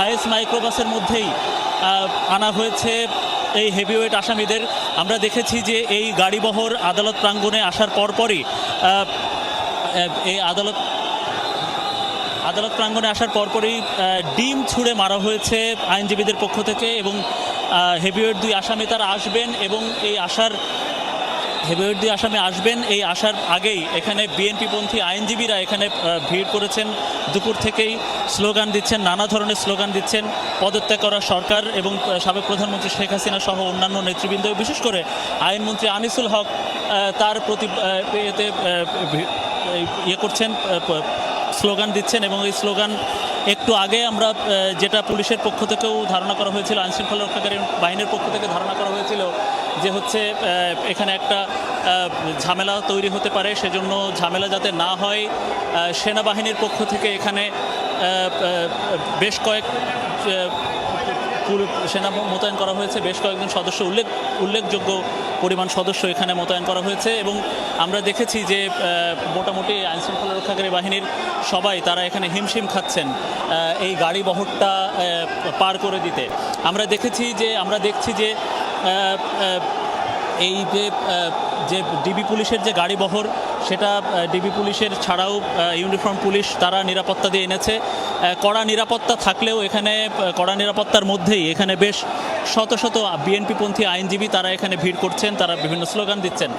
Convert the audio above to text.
Highest মাইক্রোবাসের মধ্যেই আনা হয়েছে এই হেভিওয়েট আসামিদের। আমরা দেখেছি যে এই গাড়িবহর আদালত প্রাঙ্গণে আসার পরপরই এই আদালত আদালত প্রাঙ্গণে আসার পরপরই ডিম ছুঁড়ে মারা হয়েছে আইনজীবীদের পক্ষ থেকে এবং হেভিওয়েট দুই আসামি তারা আসবেন এবং এই আসার দুই আসামি আসবেন। এই আসার আগেই এখানে বিএনপিপন্থী আইনজীবীরা এখানে ভিড় করেছেন। দুপুর থেকেই স্লোগান দিচ্ছেন, নানা ধরনের স্লোগান দিচ্ছেন পদত্যাগ করা সরকার এবং সাবেক প্রধানমন্ত্রী শেখ হাসিনা সহ অন্যান্য নেতৃবৃন্দ বিশেষ করে আইনমন্ত্রী আনিসুল হক তার প্রতি এতে ইয়ে করছেন স্লোগান দিচ্ছেন এবং এই স্লোগান একটু আগে আমরা যেটা পুলিশের পক্ষ থেকেও ধারণা করা হয়েছিল, আইনশৃঙ্খলা রক্ষাকারী বাহিনীর পক্ষ থেকে ধারণা করা হয়েছিল যে হচ্ছে এখানে একটা ঝামেলা তৈরি হতে পারে, সেজন্য ঝামেলা যাতে না হয় সেনাবাহিনীর পক্ষ থেকে এখানে বেশ কয়েক সেনা মোতায়েন করা হয়েছে, বেশ কয়েকজন সদস্য, উল্লেখ, উল্লেখযোগ্য পরিমাণ সদস্য এখানে মোতায়েন করা হয়েছে এবং আমরা দেখেছি যে মোটামুটি আইনশৃঙ্খলা রক্ষাকারী বাহিনীর সবাই তারা এখানে হিমশিম খাচ্ছেন এই গাড়ি বহরটা পার করে দিতে। আমরা দেখেছি যে, আমরা দেখছি যে এই যে যে ডিবি পুলিশের যে গাড়ি বহর, সেটা ডিবি পুলিশের ছাড়াও ইউনিফর্ম পুলিশ তারা নিরাপত্তা দিয়ে এনেছে। কড়া নিরাপত্তা থাকলেও এখানে কড়া নিরাপত্তার মধ্যেই এখানে বেশ শত শত বিএনপিপন্থী আইনজীবী তারা এখানে ভিড় করছেন, তারা বিভিন্ন স্লোগান দিচ্ছেন।